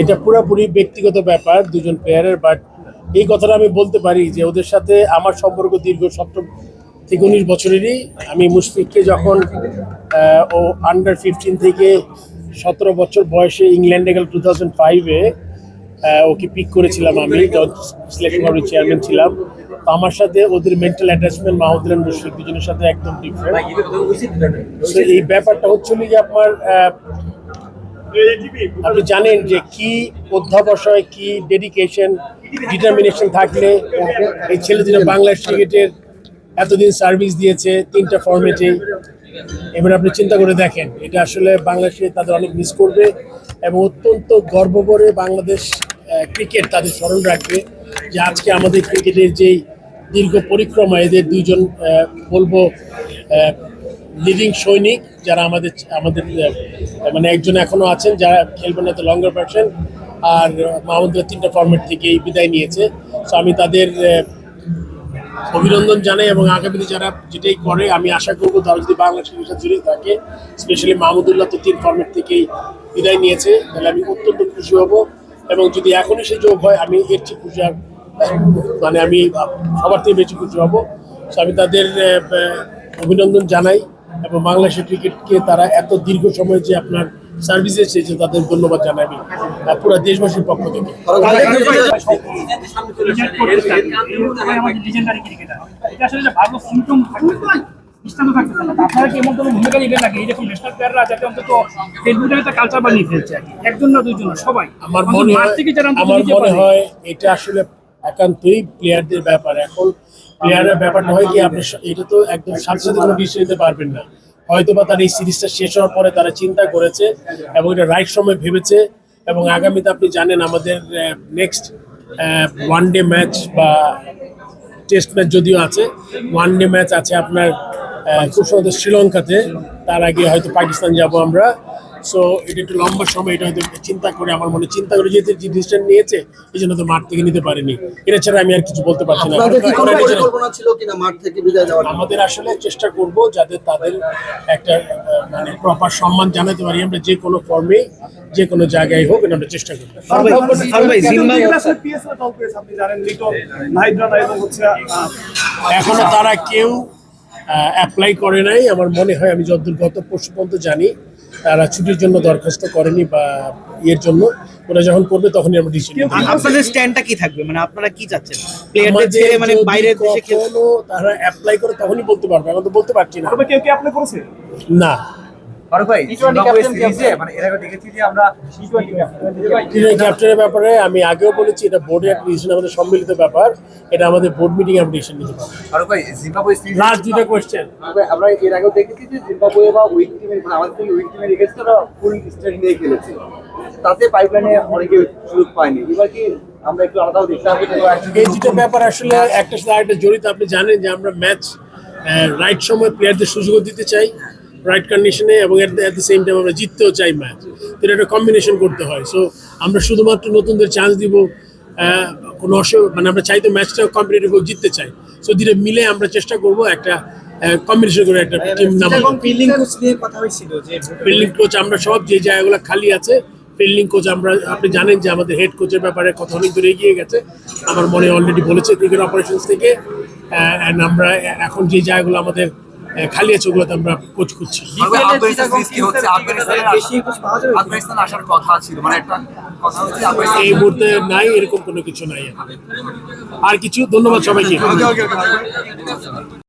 এটা পুরোপুরি ব্যক্তিগত ব্যাপার দুজন প্লেয়ারের বাট এই কথাটা আমি বলতে পারি যে ওদের সাথে আমার সম্পর্ক দীর্ঘ সপ্তম থেকে উনিশ বছরেরই। আমি মুশফিককে যখন ও আন্ডার ফিফটিন থেকে সতেরো বছর বয়সে ইংল্যান্ডে গেল টু থাউজেন্ড ফাইভে ওকে পিক করেছিলাম আমি সিলেকশন বোর্ডের চেয়ারম্যান ছিলাম। তো আমার সাথে ওদের মেন্টাল অ্যাটাচমেন্ট মাহমুদুল মুশফিক দুজনের সাথে একদম ডিফারেন্ট তো এই ব্যাপারটা হচ্ছিল যে আপনার আপনি জানেন যে কি অধ্যাবসায় কি ডেডিকেশন ডিটারমিনেশন থাকলে এই ছেলে ছেলেদের বাংলাদেশ ক্রিকেটের এতদিন সার্ভিস দিয়েছে তিনটা ফর্মেটে এবার আপনি চিন্তা করে দেখেন এটা আসলে বাংলাদেশে তাদের অনেক মিস করবে এবং অত্যন্ত গর্ব করে বাংলাদেশ ক্রিকেট তাদের স্মরণ রাখবে যে আজকে আমাদের ক্রিকেটের যেই দীর্ঘ পরিক্রমা এদের দুইজন আহ, বলব লিডিং সৈনিক যারা আমাদের আমাদের মানে একজন এখনও আছেন যারা খেলবেন না, তো লঙ্গার পার্সন আর মাহমুদুল্লাহ তিনটা ফর্মেট থেকেই বিদায় নিয়েছে। তো আমি তাদের অভিনন্দন জানাই এবং আগামীতে যারা যেটাই করে, আমি আশা করব তারা যদি বাংলাদেশ ক্রিকেটের জড়িয়ে থাকে স্পেশালি মাহমুদুল্লাহ তো তিন ফর্মেট থেকেই বিদায় নিয়েছে, তাহলে আমি অত্যন্ত খুশি হব। এবং যদি এখনই সে যোগ হয়, আমি এর চেয়ে খুশি হব মানে আমি সবার থেকে বেশি খুশি হব। তো আমি তাদের অভিনন্দন জানাই। এবং বাংলাদেশের ক্রিকেটকে তারা এত দীর্ঘ সময় যে আপনার সার্ভিসে এসেছে তাদের ধন্যবাদ আমি পুরো দেশবাসীর পক্ষ থেকে। ভূমিকা অন্তত কালচার বানিয়ে ফেলছে সবাই আমার আমার মনে হয় এটা আসলে একান্তই প্লেয়ারদের ব্যাপার। এখন প্লেয়ারের ব্যাপারটা হয় কি, আপনি এটা তো একদম সাথে সাথে কোনো ডিসিশন নিতে পারবেন না। হয়তো বা তার এই সিরিজটা শেষ হওয়ার পরে তারা চিন্তা করেছে এবং এটা রাইট সময় ভেবেছে এবং আগামীতে আপনি জানেন আমাদের নেক্সট ওয়ান ডে ম্যাচ বা টেস্ট ম্যাচ যদিও আছে ওয়ান ডে ম্যাচ আছে আপনার খুব সম্ভবত শ্রীলঙ্কাতে। তার আগে হয়তো পাকিস্তান যাব আমরা। সো এটা একটু লম্বা সময় এটা হয়তো চিন্তা করে আমার মনে চিন্তা করে যেহেতু যে ডিসিশন নিয়েছে এই জন্য তো মাঠ থেকে নিতে পারেনি এটা ছাড়া আমি আর কিছু বলতে পারছি না আমাদের আসলে চেষ্টা করব যাতে তাদের একটা মানে প্রপার সম্মান জানাতে পারি আমরা যে কোনো ফর্মে যে কোনো জায়গায় হোক এটা আমরা চেষ্টা করব এখনও তারা কেউ অ্যাপ্লাই করে নাই আমার মনে হয় আমি যতদূর গত পরশু পর্যন্ত জানি তারা ছুটির জন্য দরখাস্ত করেনি বা ইয়ের জন্য ওরা যখন করবে তখনই আমরা ডিসিশন আপনাদের স্ট্যান্ডটা কি থাকবে? মানে আপনারা কি চাচ্ছেন? প্লেয়ারদের ছেড়ে মানে বাইরে দেশে কেউ তারা অ্যাপ্লাই করে তখনই বলতে পারবে আমরা তো বলতে পারছি না। তবে কেউ কি আপনি করেছে? না। ফারুক ভাই সিরিজে মানে এর আগে দেখেছি যে আমরা ক্যাপ্টেনের ব্যাপারে আমি আগেও বলেছি এটা বোর্ডের একটা ডিসিশন আমাদের সম্মিলিত ব্যাপার। এটা আমাদের বোর্ড মিটিং আমরা ডিসিশন নিতে পারব। ফারুক ভাই জিম্বাবুয়ে সিরিজ লাস্ট দুইটা কোয়েশ্চেন আমরা এর আগেও দেখেছি যে জিম্বাবুয়ে বা উইক টিমের মানে আমাদের থেকে উইক টিমে রেখেছে ওরা ফুল স্ট্রেট নিয়ে খেলেছে। তাতে পাইপলাইনে অনেকে সুযোগ পায়নি। এবার কি আমরা একটু আলাদাও দেখতে হবে? এই দুটো ব্যাপার আসলে একটা সাথে আরেকটা জড়িত। আপনি জানেন যে আমরা ম্যাচ রাইট সময় প্লেয়ারদের সুযোগ দিতে চাই। রাইট কন্ডিশনে এবং এট দ্য সেম টাইম আমরা জিততেও চাই ম্যাচ তো এটা একটা কম্বিনেশন করতে হয়। সো আমরা শুধুমাত্র নতুনদের চান্স দিব কোনো অসুবিধা মানে আমরা চাই তো ম্যাচটা কম্পিটিটিভ জিততে চাই। সো দুটো মিলে আমরা চেষ্টা করব একটা কম্বিনেশন করে একটা টিম নামাবো ফিল্ডিং কোচ নিয়ে কথা হয়েছিল যে ফিল্ডিং কোচ আমরা সব যে জায়গাগুলো খালি আছে ফিল্ডিং কোচ আমরা আপনি জানেন যে আমাদের হেড কোচের ব্যাপারে কথা অনেক দূরে এগিয়ে গেছে। আমার মনে অলরেডি বলেছে ক্রিকেট অপারেশনস থেকে। অ্যান্ড আমরা এখন যে জায়গাগুলো আমাদের খালি আছে ওগুলোতে আমরা কোচ করছি আফগানিস্তান সিরিজ কি হচ্ছে আফগানিস্তানের আফগানিস্তান আসার কথা ছিল মানে একটা কথা হচ্ছে আফগানিস্তান এই মুহূর্তে নাই এরকম কোনো কিছু নাই। আর কিছু? ধন্যবাদ সবাইকে।